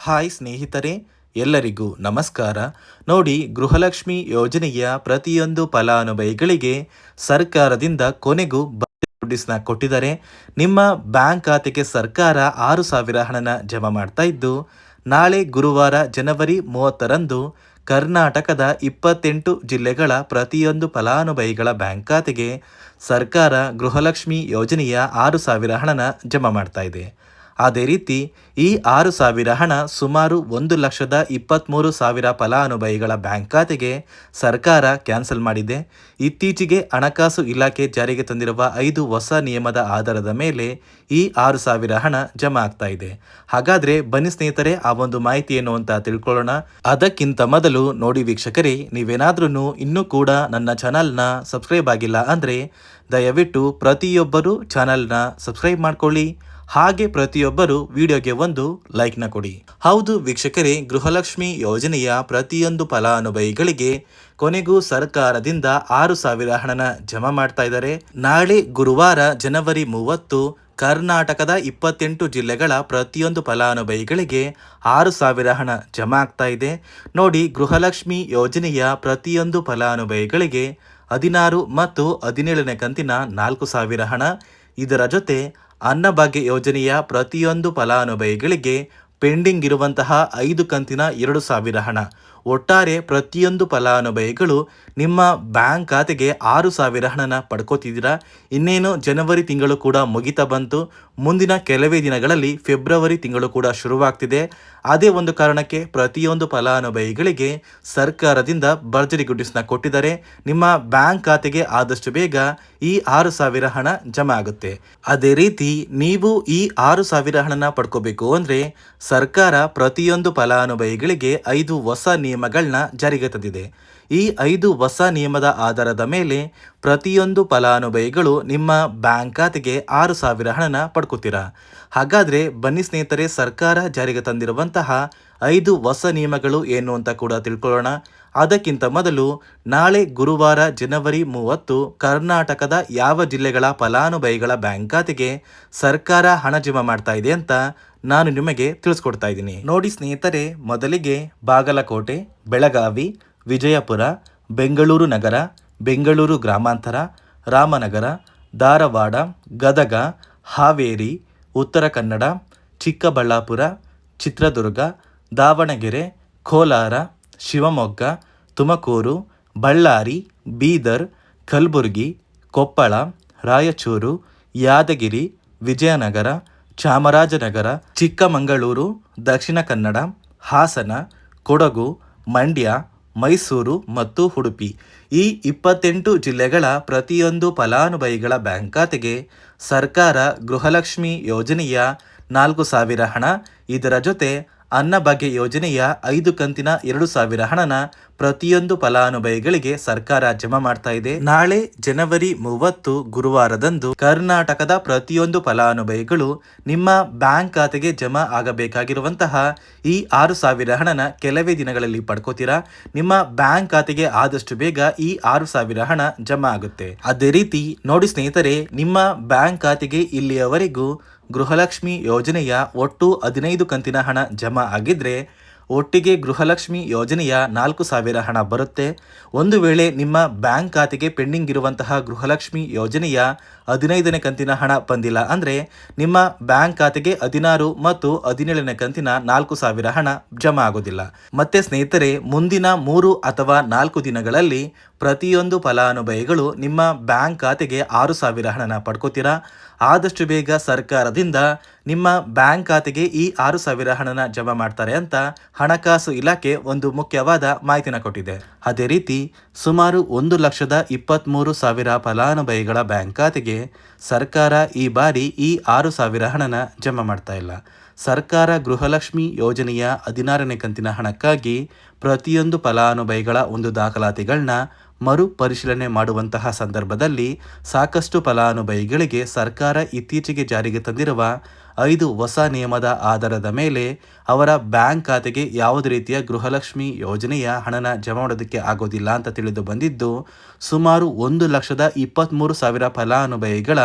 Hi ಸ್ನೇಹಿತರೆ, ಎಲ್ಲರಿಗೂ ನಮಸ್ಕಾರ. ನೋಡಿ, ಗೃಹಲಕ್ಷ್ಮಿ ಯೋಜನೆಯ ಪ್ರತಿಯೊಂದು ಫಲಾನುಭವಿಗಳಿಗೆ ಸರ್ಕಾರದಿಂದ ಕೊನೆಗೂ ನೋಟಿಸ್ನ ಕೊಟ್ಟಿದ್ದಾರೆ. ನಿಮ್ಮ ಬ್ಯಾಂಕ್ ಖಾತೆಗೆ ಸರ್ಕಾರ ಆರು ಸಾವಿರ ಹಣನ ಜಮಾ ಮಾಡ್ತಾ ಇದ್ದು, ನಾಳೆ ಗುರುವಾರ ಜನವರಿ ಮೂವತ್ತರಂದು ಕರ್ನಾಟಕದ ಇಪ್ಪತ್ತೆಂಟು ಜಿಲ್ಲೆಗಳ ಪ್ರತಿಯೊಂದು ಫಲಾನುಭವಿಗಳ ಬ್ಯಾಂಕ್ ಖಾತೆಗೆ ಸರ್ಕಾರ ಗೃಹಲಕ್ಷ್ಮಿ ಯೋಜನೆಯ ಆರು ಸಾವಿರ ಹಣನ ಜಮಾ ಮಾಡ್ತಾ ಇದೆ. ಅದೇ ರೀತಿ ಈ ಆರು ಸಾವಿರ ಹಣ ಸುಮಾರು ಒಂದು ಲಕ್ಷದ ಇಪ್ಪತ್ತ್ಮೂರು ಸಾವಿರ ಫಲಾನುಭವಿಗಳ ಬ್ಯಾಂಕ್ ಖಾತೆಗೆ ಸರ್ಕಾರ ಕ್ಯಾನ್ಸಲ್ ಮಾಡಿದೆ. ಇತ್ತೀಚೆಗೆ ಹಣಕಾಸು ಇಲಾಖೆ ಜಾರಿಗೆ ತಂದಿರುವ ಐದು ಹೊಸ ನಿಯಮದ ಆಧಾರದ ಮೇಲೆ ಈ ಆರು ಸಾವಿರ ಹಣ ಜಮಾ ಆಗ್ತಾ ಇದೆ. ಹಾಗಾದ್ರೆ ಬನ್ನಿ ಸ್ನೇಹಿತರೆ, ಆ ಒಂದು ಮಾಹಿತಿ ಏನು ಅಂತ ತಿಳ್ಕೊಳ್ಳೋಣ. ಅದಕ್ಕಿಂತ ಮೊದಲು ನೋಡಿ ವೀಕ್ಷಕರೇ ನೀವೇನಾದ್ರೂ ಇನ್ನೂ ಕೂಡ ನನ್ನ ಚಾನಲ್ನ ಸಬ್ಸ್ಕ್ರೈಬ್ ಆಗಿಲ್ಲ ಅಂದರೆ ದಯವಿಟ್ಟು ಪ್ರತಿಯೊಬ್ಬರು ಚಾನಲ್ನ ಸಬ್ಸ್ಕ್ರೈಬ್ ಮಾಡ್ಕೊಳ್ಳಿ. ಹಾಗೆ ಪ್ರತಿಯೊಬ್ಬರು ವಿಡಿಯೋಗೆ ಒಂದು ಲೈಕ್ನ ಕೊಡಿ. ಹೌದು ವೀಕ್ಷಕರೇ, ಗೃಹಲಕ್ಷ್ಮಿ ಯೋಜನೆಯ ಪ್ರತಿಯೊಂದು ಫಲಾನುಭವಿಗಳಿಗೆ ಕೊನೆಗೂ ಸರ್ಕಾರದಿಂದ ಆರು ಸಾವಿರ ಹಣನ ಜಮಾ ಮಾಡ್ತಾ ಇದ್ದಾರೆ. ನಾಳೆ ಗುರುವಾರ ಜನವರಿ ಮೂವತ್ತು ಕರ್ನಾಟಕದ ಇಪ್ಪತ್ತೆಂಟು ಜಿಲ್ಲೆಗಳ ಪ್ರತಿಯೊಂದು ಫಲಾನುಭವಿಗಳಿಗೆ ಆರು ಸಾವಿರ ಹಣ ಜಮಾ ಆಗ್ತಾ ಇದೆ. ನೋಡಿ, ಗೃಹಲಕ್ಷ್ಮಿ ಯೋಜನೆಯ ಪ್ರತಿಯೊಂದು ಫಲಾನುಭವಿಗಳಿಗೆ ಹದಿನಾರು ಮತ್ತು ಹದಿನೇಳನೇ ಕಂತಿನ ನಾಲ್ಕು ಸಾವಿರ ಹಣ. ಇದರ ಜೊತೆ ಅನ್ನಭಾಗ್ಯ ಯೋಜನೆಯ ಪ್ರತಿಯೊಂದು ಫಲಾನುಭವಿಗಳಿಗೆ ಪೆಂಡಿಂಗ್ ಇರುವಂತಹ ಐದು ಕಂತಿನ ಎರಡು ಸಾವಿರ ಹಣ. ಒಟ್ಟಾರೆ ಪ್ರತಿಯೊಂದು ಫಲಾನುಭವಿಗಳು ನಿಮ್ಮ ಬ್ಯಾಂಕ್ ಖಾತೆಗೆ ಆರು ಸಾವಿರ ಹಣನ ಪಡ್ಕೋತಿದ್ದೀರಾ? ಇನ್ನೇನು ಜನವರಿ ತಿಂಗಳು ಕೂಡ ಮುಗಿತ ಬಂತು. ಮುಂದಿನ ಕೆಲವೇ ದಿನಗಳಲ್ಲಿ ಫೆಬ್ರವರಿ ತಿಂಗಳು ಕೂಡ ಶುರುವಾಗ್ತಿದೆ. ಅದೇ ಒಂದು ಕಾರಣಕ್ಕೆ ಪ್ರತಿಯೊಂದು ಫಲಾನುಭವಿಗಳಿಗೆ ಸರ್ಕಾರದಿಂದ ಭರ್ಜರಿ ಗುಡ್ಡಿಸ್ನ ಕೊಟ್ಟಿದ್ದಾರೆ. ನಿಮ್ಮ ಬ್ಯಾಂಕ್ ಖಾತೆಗೆ ಆದಷ್ಟು ಬೇಗ ಈ ಆರು ಸಾವಿರ ಹಣ ಜಮಾ ಆಗುತ್ತೆ. ಅದೇ ರೀತಿ ನೀವು ಈ ಆರು ಸಾವಿರ ಹಣನ ಪಡ್ಕೋಬೇಕು ಅಂದರೆ ಸರ್ಕಾರ ಪ್ರತಿಯೊಂದು ಫಲಾನುಭವಿಗಳಿಗೆ ಐದು ಹೊಸ ನಿಯಮಗಳನ್ನ ಜಾರಿಗೆ ತಂದಿದೆ. ಈ ಐದು ಹೊಸ ನಿಯಮದ ಆಧಾರದ ಮೇಲೆ ಪ್ರತಿಯೊಂದು ಫಲಾನುಭವಿಗಳು ನಿಮ್ಮ ಬ್ಯಾಂಕ್ ಖಾತೆಗೆ ಆರು ಸಾವಿರ ಹಣನ ಪಡ್ಕೋತೀರಾ? ಹಾಗಾದರೆ ಬನ್ನಿ ಸ್ನೇಹಿತರೆ, ಸರ್ಕಾರ ಜಾರಿಗೆ ತಂದಿರುವಂತಹ ಐದು ಹೊಸ ನಿಯಮಗಳು ಏನು ಅಂತ ಕೂಡ ತಿಳ್ಕೊಳ್ಳೋಣ. ಅದಕ್ಕಿಂತ ಮೊದಲು ನಾಳೆ ಗುರುವಾರ ಜನವರಿ ಮೂವತ್ತು ಕರ್ನಾಟಕದ ಯಾವ ಜಿಲ್ಲೆಗಳ ಫಲಾನುಭವಿಗಳ ಬ್ಯಾಂಕ್ ಖಾತೆಗೆ ಸರ್ಕಾರ ಹಣ ಜಮಾ ಮಾಡ್ತಾ ಇದೆ ಅಂತ ನಾನು ನಿಮಗೆ ತಿಳಿಸ್ಕೊಡ್ತಾ ಇದ್ದೀನಿ. ನೋಡಿ ಸ್ನೇಹಿತರೆ, ಮೊದಲಿಗೆ ಬಾಗಲಕೋಟೆ, ಬೆಳಗಾವಿ, ವಿಜಯಪುರ, ಬೆಂಗಳೂರು ನಗರ, ಬೆಂಗಳೂರು ಗ್ರಾಮಾಂತರ, ರಾಮನಗರ, ಧಾರವಾಡ, ಗದಗ, ಹಾವೇರಿ, ಉತ್ತರ ಕನ್ನಡ, ಚಿಕ್ಕಬಳ್ಳಾಪುರ, ಚಿತ್ರದುರ್ಗ, ದಾವಣಗೆರೆ, ಕೋಲಾರ, ಶಿವಮೊಗ್ಗ, ತುಮಕೂರು, ಬಳ್ಳಾರಿ, ಬೀದರ್, ಕಲಬುರಗಿ, ಕೊಪ್ಪಳ, ರಾಯಚೂರು, ಯಾದಗಿರಿ, ವಿಜಯನಗರ ಚಾಮರಾಜನಗರ, ಚಿಕ್ಕಮಗಳೂರು, ದಕ್ಷಿಣ ಕನ್ನಡ, ಹಾಸನ, ಕೊಡಗು, ಮಂಡ್ಯ, ಮೈಸೂರು ಮತ್ತು ಉಡುಪಿ. ಈ ಇಪ್ಪತ್ತೆಂಟು ಜಿಲ್ಲೆಗಳ ಪ್ರತಿಯೊಂದು ಫಲಾನುಭವಿಗಳ ಬ್ಯಾಂಕ್ ಖಾತೆಗೆ ಸರ್ಕಾರ ಗೃಹಲಕ್ಷ್ಮಿ ಯೋಜನೆಯ ನಾಲ್ಕು ಸಾವಿರ ಹಣ. ಇದರ ಜೊತೆ ಅನ್ನಭಾಗ್ಯ ಯೋಜನೆಯ ಐದು ಕಂತಿನ ಎರಡು ಸಾವಿರ ಹಣನ ಪ್ರತಿಯೊಂದು ಫಲಾನುಭವಿಗಳಿಗೆ ಸರ್ಕಾರ ಜಮಾ ಮಾಡ್ತಾ ಇದೆ. ನಾಳೆ ಜನವರಿ ಮೂವತ್ತು ಗುರುವಾರದಂದು ಕರ್ನಾಟಕದ ಪ್ರತಿಯೊಂದು ಫಲಾನುಭವಿಗಳು ನಿಮ್ಮ ಬ್ಯಾಂಕ್ ಖಾತೆಗೆ ಜಮಾ ಆಗಬೇಕಾಗಿರುವಂತಹ ಈ ಆರು ಸಾವಿರ ಹಣನ ಕೆಲವೇ ದಿನಗಳಲ್ಲಿ ಪಡ್ಕೋತೀರಾ? ನಿಮ್ಮ ಬ್ಯಾಂಕ್ ಖಾತೆಗೆ ಆದಷ್ಟು ಬೇಗ ಈ ಆರು ಸಾವಿರ ಹಣ ಜಮಾ ಆಗುತ್ತೆ. ಅದೇ ರೀತಿ ನೋಡಿ ಸ್ನೇಹಿತರೆ, ನಿಮ್ಮ ಬ್ಯಾಂಕ್ ಖಾತೆಗೆ ಇಲ್ಲಿಯವರೆಗೂ ಗೃಹಲಕ್ಷ್ಮಿ ಯೋಜನೆಯ ಒಟ್ಟು ಹದಿನೈದು ಕಂತಿನ ಹಣ ಜಮಾ ಆಗಿದ್ರೆ ಒಟ್ಟಿಗೆ ಗೃಹಲಕ್ಷ್ಮಿ ಯೋಜನೆಯ ನಾಲ್ಕು ಸಾವಿರ ಹಣ ಬರುತ್ತೆ. ಒಂದು ವೇಳೆ ನಿಮ್ಮ ಬ್ಯಾಂಕ್ ಖಾತೆಗೆ ಪೆಂಡಿಂಗ್ ಇರುವಂತಹ ಗೃಹಲಕ್ಷ್ಮಿ ಯೋಜನೆಯ ಹದಿನೈದನೇ ಕಂತಿನ ಹಣ ಬಂದಿಲ್ಲ ಅಂದರೆ ನಿಮ್ಮ ಬ್ಯಾಂಕ್ ಖಾತೆಗೆ ಹದಿನಾರು ಮತ್ತು ಹದಿನೇಳನೇ ಕಂತಿನ ನಾಲ್ಕು ಸಾವಿರ ಹಣ ಜಮಾ ಆಗೋದಿಲ್ಲ. ಮತ್ತೆ ಸ್ನೇಹಿತರೆ, ಮುಂದಿನ ಮೂರು ಅಥವಾ ನಾಲ್ಕು ದಿನಗಳಲ್ಲಿ ಪ್ರತಿಯೊಂದು ಫಲಾನುಭವಿಗಳು ನಿಮ್ಮ ಬ್ಯಾಂಕ್ ಖಾತೆಗೆ ಆರು ಸಾವಿರ ಹಣನ ಪಡ್ಕೋತೀರಾ? ಆದಷ್ಟು ಬೇಗ ಸರ್ಕಾರದಿಂದ ನಿಮ್ಮ ಬ್ಯಾಂಕ್ ಖಾತೆಗೆ ಈ ಆರು ಸಾವಿರ ಹಣನ ಜಮಾ ಮಾಡ್ತಾರೆ ಅಂತ ಹಣಕಾಸು ಇಲಾಖೆ ಒಂದು ಮುಖ್ಯವಾದ ಮಾಹಿತಿನ ಕೊಟ್ಟಿದೆ. ಅದೇ ರೀತಿ, ಸುಮಾರು ಒಂದು ಲಕ್ಷದ ಇಪ್ಪತ್ತ್ಮೂರು ಸಾವಿರ ಫಲಾನುಭವಿಗಳ ಬ್ಯಾಂಕ್ ಖಾತೆಗೆ ಸರ್ಕಾರ ಈ ಬಾರಿ ಈ ಆರು ಸಾವಿರ ಹಣನ ಜಮಾ ಮಾಡ್ತಾ ಇಲ್ಲ. ಸರ್ಕಾರ ಗೃಹಲಕ್ಷ್ಮಿ ಯೋಜನೆಯ ಹದಿನಾರನೇ ಕಂತಿನ ಹಣಕ್ಕಾಗಿ ಪ್ರತಿಯೊಂದು ಫಲಾನುಭವಿಗಳ ಒಂದು ದಾಖಲಾತಿಗಳನ್ನ ಮರು ಪರಿಶೀಲನೆ ಮಾಡುವಂತಹ ಸಂದರ್ಭದಲ್ಲಿ ಸಾಕಷ್ಟು ಫಲಾನುಭವಿಗಳಿಗೆ ಸರ್ಕಾರ ಇತ್ತೀಚೆಗೆ ಜಾರಿಗೆ ತಂದಿರುವ ಐದು ಹೊಸ ನಿಯಮದ ಆಧಾರದ ಮೇಲೆ ಅವರ ಬ್ಯಾಂಕ್ ಖಾತೆಗೆ ಯಾವುದೇ ರೀತಿಯ ಗೃಹಲಕ್ಷ್ಮಿ ಯೋಜನೆಯ ಹಣನ ಜಮಾ ಮಾಡೋದಕ್ಕೆ ಆಗೋದಿಲ್ಲ ಅಂತ ತಿಳಿದು ಬಂದಿದ್ದು, ಸುಮಾರು ಒಂದು ಲಕ್ಷದ ಇಪ್ಪತ್ತ್ಮೂರು ಸಾವಿರ ಫಲಾನುಭವಿಗಳ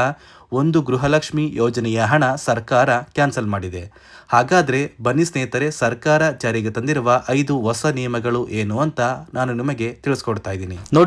ಒಂದು ಗೃಹಲಕ್ಷ್ಮಿ ಯೋಜನೆಯ ಹಣ ಸರ್ಕಾರ ಕ್ಯಾನ್ಸಲ್ ಮಾಡಿದೆ. ಹಾಗಾದರೆ ಬನ್ನಿ ಸ್ನೇಹಿತರೆ, ಸರ್ಕಾರ ಜಾರಿಗೆ ತಂದಿರುವ ಐದು ಹೊಸ ನಿಯಮಗಳು ಏನು ಅಂತ ನಾನು ನಿಮಗೆ ತಿಳಿಸ್ಕೊಡ್ತಾ ಇದ್ದೀನಿ. ನೋಡಿ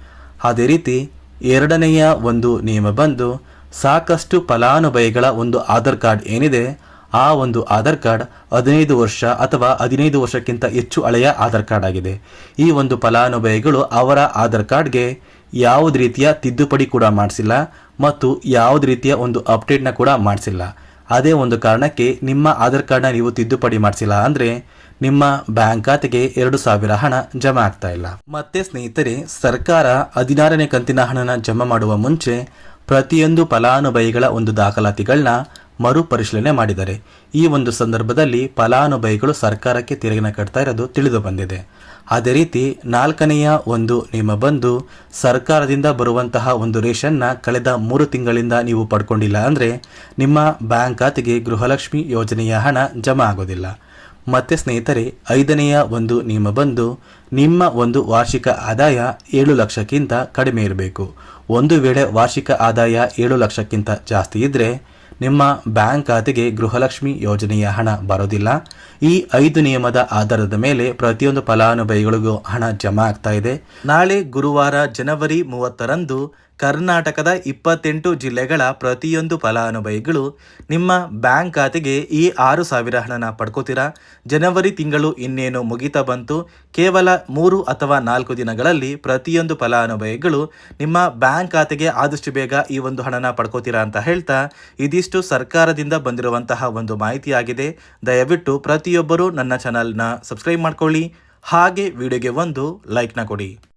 ಅದೇ ರೀತಿ ಎರಡನೆಯ ಒಂದು ನಿಯಮ ಬಂದು ಸಾಕಷ್ಟು ಫಲಾನುಭವಿಗಳ ಒಂದು ಆಧಾರ್ ಕಾರ್ಡ್ ಏನಿದೆ, ಆ ಒಂದು ಆಧಾರ್ ಕಾರ್ಡ್ ಹದಿನೈದು ವರ್ಷ ಅಥವಾ ಹದಿನೈದು ವರ್ಷಕ್ಕಿಂತ ಹೆಚ್ಚು ಹಳೆಯ ಆಧಾರ್ ಕಾರ್ಡ್ ಆಗಿದೆ. ಈ ಒಂದು ಫಲಾನುಭವಿಗಳು ಅವರ ಆಧಾರ್ ಕಾರ್ಡ್ಗೆ ಯಾವುದೇ ರೀತಿಯ ತಿದ್ದುಪಡಿ ಕೂಡ ಮಾಡಿಸಿಲ್ಲ ಮತ್ತು ಯಾವುದೇ ರೀತಿಯ ಒಂದು ಅಪ್ಡೇಟ್ನ ಕೂಡ ಮಾಡಿಸಿಲ್ಲ. ಅದೇ ಒಂದು ಕಾರಣಕ್ಕೆ ನಿಮ್ಮ ಆಧಾರ್ ಕಾರ್ಡ್ನ ನೀವು ತಿದ್ದುಪಡಿ ಮಾಡಿಸಿಲ್ಲ ಅಂದರೆ ನಿಮ್ಮ ಬ್ಯಾಂಕ್ ಖಾತೆಗೆ ಎರಡು ಸಾವಿರ ಹಣ ಜಮಾ ಆಗ್ತಾ ಇಲ್ಲ. ಮತ್ತೆ ಸ್ನೇಹಿತರೆ, ಸರ್ಕಾರ ಹದಿನಾರನೇ ಕಂತಿನ ಹಣನ ಜಮಾ ಮಾಡುವ ಮುಂಚೆ ಪ್ರತಿಯೊಂದು ಫಲಾನುಭವಿಗಳ ಒಂದು ದಾಖಲಾತಿಗಳನ್ನ ಮರುಪರಿಶೀಲನೆ ಮಾಡಿದ್ದಾರೆ. ಈ ಒಂದು ಸಂದರ್ಭದಲ್ಲಿ ಫಲಾನುಭವಿಗಳು ಸರ್ಕಾರಕ್ಕೆ ತೆರಿಗೆನ ಕಟ್ತಾ ಇರೋದು ತಿಳಿದು ಬಂದಿದೆ. ಅದೇ ರೀತಿ ನಾಲ್ಕನೆಯ ಒಂದು ನಿಮ್ಮ ಬಂದು, ಸರ್ಕಾರದಿಂದ ಬರುವಂತಹ ಒಂದು ರೇಷನ್ನ ಕಳೆದ ಮೂರು ತಿಂಗಳಿಂದ ನೀವು ಪಡ್ಕೊಂಡಿಲ್ಲ ಅಂದರೆ ನಿಮ್ಮ ಬ್ಯಾಂಕ್ ಖಾತೆಗೆ ಗೃಹಲಕ್ಷ್ಮಿ ಯೋಜನೆಯ ಹಣ ಜಮಾ ಆಗೋದಿಲ್ಲ. ಮತ್ತೆ ಸ್ನೇಹಿತರೆ, ಐದನೆಯ ಒಂದು ನಿಯಮ ಬಂದು ನಿಮ್ಮ ಒಂದು ವಾರ್ಷಿಕ ಆದಾಯ ಏಳು ಲಕ್ಷಕ್ಕಿಂತ ಕಡಿಮೆ ಇರಬೇಕು. ಒಂದು ವೇಳೆ ವಾರ್ಷಿಕ ಆದಾಯ ಏಳು ಲಕ್ಷಕ್ಕಿಂತ ಜಾಸ್ತಿ ಇದ್ದರೆ ನಿಮ್ಮ ಬ್ಯಾಂಕ್ ಖಾತೆಗೆ ಗೃಹಲಕ್ಷ್ಮಿ ಯೋಜನೆಯ ಹಣ ಬರೋದಿಲ್ಲ. ಈ ಐದು ನಿಯಮದ ಆಧಾರದ ಮೇಲೆ ಪ್ರತಿಯೊಂದು ಫಲಾನುಭವಿಗಳಿಗೂ ಹಣ ಜಮಾ ಆಗ್ತಾ ಇದೆ. ನಾಳೆ ಗುರುವಾರ ಜನವರಿ ಮೂವತ್ತರಂದು ಕರ್ನಾಟಕದ ಇಪ್ಪತ್ತೆಂಟು ಜಿಲ್ಲೆಗಳ ಪ್ರತಿಯೊಂದು ಫಲಾನುಭವಿಗಳು ನಿಮ್ಮ ಬ್ಯಾಂಕ್ ಖಾತೆಗೆ ಈ ಆರು ಸಾವಿರ ಹಣನ ಪಡ್ಕೋತೀರಾ? ಜನವರಿ ತಿಂಗಳು ಇನ್ನೇನು ಮುಗಿತ ಬಂತು? ಕೇವಲ ಮೂರು ಅಥವಾ ನಾಲ್ಕು ದಿನಗಳಲ್ಲಿ ಪ್ರತಿಯೊಂದು ಫಲಾನುಭವಿಗಳು ನಿಮ್ಮ ಬ್ಯಾಂಕ್ ಖಾತೆಗೆ ಆದಷ್ಟು ಬೇಗ ಈ ಒಂದು ಹಣನ ಪಡ್ಕೋತೀರಾ ಅಂತ ಹೇಳ್ತಾ ಇದಿಷ್ಟು ಸರ್ಕಾರದಿಂದ ಬಂದಿರುವಂತಹ ಒಂದು ಮಾಹಿತಿಯಾಗಿದೆ. ದಯವಿಟ್ಟು ಪ್ರತಿಯೊಬ್ಬರೂ ನನ್ನ ಚಾನಲ್ನ ಸಬ್ಸ್ಕ್ರೈಬ್ ಮಾಡ್ಕೊಳ್ಳಿ. ಹಾಗೆ ವಿಡಿಯೋಗೆ ಒಂದು ಲೈಕ್ನ ಕೊಡಿ.